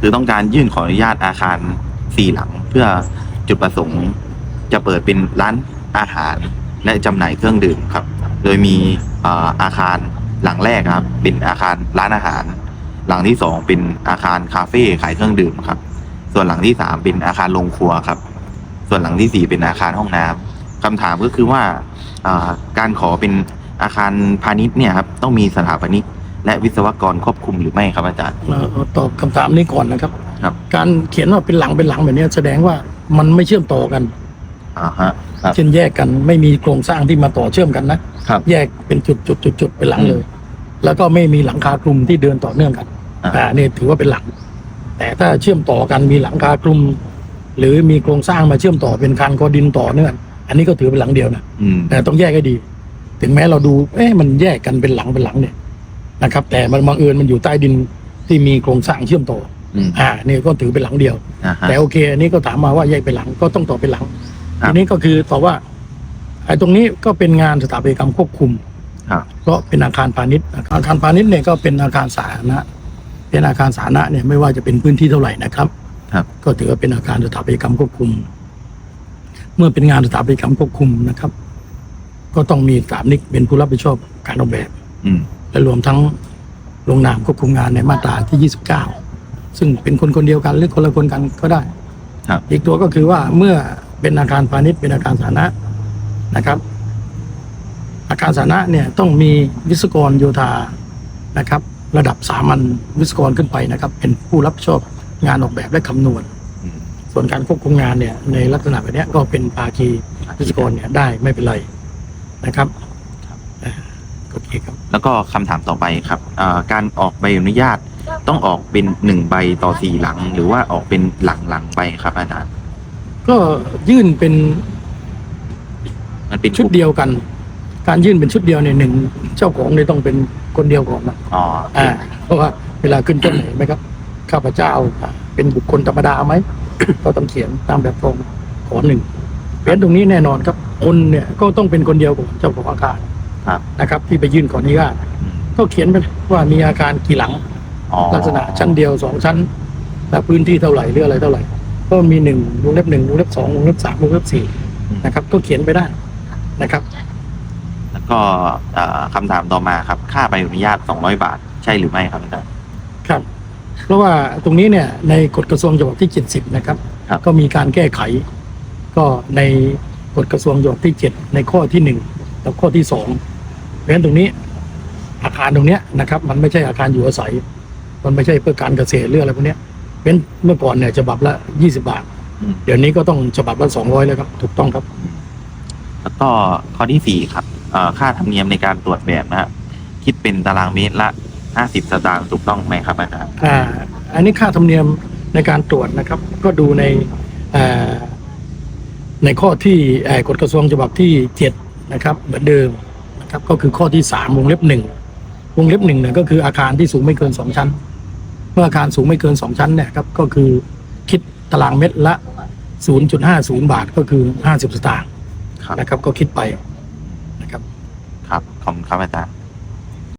คือต้องการยื่นขออนุญาตอาคารสี่หลัง เพื่อจุดประสงค์จะเปิดเป็นร้านอาหารและจำหน่ายเครื่องดื่มครับ โดยมีอาคารหลังแรกครับ เป็นอาคารร้านอาหาร หลังที่สองเป็นอาคารคาเฟ่ขายเครื่องดื่มครับ ส่วนหลังที่สามเป็นอาคารโรงครัวครับ ส่วนหลังที่สี่เป็นอาคารห้องน้ำคำถามก็คือว่าการขอเป็นอาคารพาณิชย์เนี่ยครับต้องมีสถาปนิก และวิศวกรครอบคลุมหรือไม่ครับอาจารย์เอ่อตอบคำถามนี้ก่อนนะครับ ครับ การเขียนว่าเป็นหลังเป็นหลังแบบนี้แสดงว่ามันไม่เชื่อมต่อกัน อ่าฮะ ครับ เช่นแยกกันไม่มีโครงสร้างที่มาต่อเชื่อมกันนะครับ แยกเป็นจุดจุดจุดจุดเป็นหลังเลย แล้วก็ไม่มีหลังคาคลุมที่เดินต่อเนื่องกันอ่า อ่านี่ถือว่าเป็นหลัง แต่ถ้าเชื่อมต่อกันมีหลังคาคลุม หรือมีโครงสร้างมาเชื่อมต่อเป็นคันคอดินต่อเนื่องอันนี้ก็ถือเป็นหลังเดียวนะอืม แต่ต้องแยกให้ดี ถึงแม้เราดูเอ๊ะมันแยกกันเป็นหลังเป็นหลังเนี่ย นะครับ แต่มันบังเอิญมันอยู่ใต้ดินที่มีโครงสร้างเชื่อมต่ออืมอ่านี่ก็ถือเป็นหลังเดียว อ่าฮะ แต่โอเคอันนี้ก็ถามมาว่าแยกเป็นหลังก็ต้องตอบเป็นหลังครับทีนี้ก็คือตอบว่าไอ้ตรงนี้ก็เป็นงานสถาปัตยกรรมควบคุมครับ เพราะเป็นอาคารพาณิชย์อาคารพาณิชย์เนี่ยก็เป็นอาคารสาธารณะเป็นอาคารสาธารณะเนี่ยไม่ว่าจะเป็นพื้นที่เท่าไหร่นะครับ ครับ ก็ถือว่าเป็นอาคารสถาปัตยกรรมควบคุม เมื่อเป็นงานสถาปัตยกรรมควบคุมนะครับ ก็ต้องมีสถาปนิกเป็นผู้รับผิดชอบการออกแบบ อืม และรวมทั้งลงนามควบคุมงานในมาตราที่ 29 ซึ่งเป็นคนคนเดียวกันหรือคนละคนกันก็ได้ครับอีกตัวก็คือว่าเมื่อเป็นอาคารพาณิชย์เป็นอาคารสาธารณะนะครับ อาคารสาธารณะเนี่ยต้องมีวิศวกรโยธานะครับ ระดับสามัญวิศวกรขึ้นไปนะครับ เป็นผู้รับผิดชอบงานออกแบบและคำนวณอืมส่วนการควบคุมงานเนี่ยในลักษณะแบบเนี้ยก็เป็นภาคีวิศวกรเนี่ยได้ไม่เป็นไรนะครับอ่า โอเคครับ แล้วก็คำถามต่อไปครับอ่าการออกใบอนุญาตต้องออกเป็นหนึ่งใบต่อสี่หลัง หรือว่าออกเป็นหลังหลังๆใบครับอาจารย์ก็ยื่นเป็นมันเป็นชุดเดียวกัน การยื่นเป็นชุดเดียวเนี่ยหนึ่งเจ้าของเนี่ยต้องเป็นคนเดียวก่อนนะอ๋ออ่า เพราะว่าเวลาขึ้นต้นเห็นไหมครับ ข้าพเจ้าเป็นบุคคลธรรมดาไหม ก็ต้องเขียนตามแบบฟอร์มขอหนึ่งเพราะฉะนั้นตรงนี้แน่นอนครับ คนเนี่ยก็ต้องเป็นคนเดียวกับเจ้าของอาคาร ครับ นะครับ ที่ไปยื่นขออนุญาตอืมก็เขียนไปว่ามีอาคารกี่หลัง อ๋อลักษณะชั้นเดียวสองชั้นและพื้นที่เท่าไหร่หรืออะไรเท่าไหร่ ก็มีหนึ่งวงเล็บหนึ่งวงเล็บสองวงเล็บสามวงเล็บสี่นะครับ ก็เขียนไปได้นะครับ แล้วก็อ่าคำถามต่อมาครับ ค่าใบอนุญาตสองร้อยบาท ใช่หรือไม่ครับอาจารย์ ครับ เพราะว่าตรงนี้เนี่ยในกฎกระทรวงฉบับที่ 70 นะครับ ครับ ก็มีการแก้ไข ก็ในกฎกระทรวงฉบับที่ 7 ในข้อที่ 1 และข้อที่2เพ ราะฉะนั้นตรงนี้อาคารตรงเนี้ยนะครับ มันไม่ใช่อาคารอยู่อาศัย มันไม่ใช่เพื่อการเกษตรหรืออะไรพวกเนี้ยเพราะฉะนั้นเมื่อก่อนเนี่ยฉบับละ20บาทอืมเดี๋ยวนี้ก็ต้องฉบับละ200แล้วครับถูกต้องครับ แล้วก็ข้อที่สี่ครับอ่าค่าธรรมเนียมในการตรวจแบบนะครับคิดเป็นตารางเมตรละห้าสิบสตางค์ถูกต้องไหมครับอาจารย์อ่าอันนี้ค่าธรรมเนียมในการตรวจนะครับ ก็ดูในเอ่อในข้อที่เอ่อกฎกระทรวงฉบับที่เจ็ดนะครับ เหมือนเดิมนะ ครับก็คือข้อที่สามวงเล็บหนึ่งวงเล็บหนึ่งเนี่ยก็คืออาคารที่สูงไม่เกินสองชั้น เมื่ออาคารสูงไม่เกินสองชั้นเนี่ยครับก็คือคิดตารางเมตรละ 0.50 บาทก็คือ 50 สตางค์ครับ นะครับก็คิดไปนะครับ ครับ ขอบคุณครับอาจารย์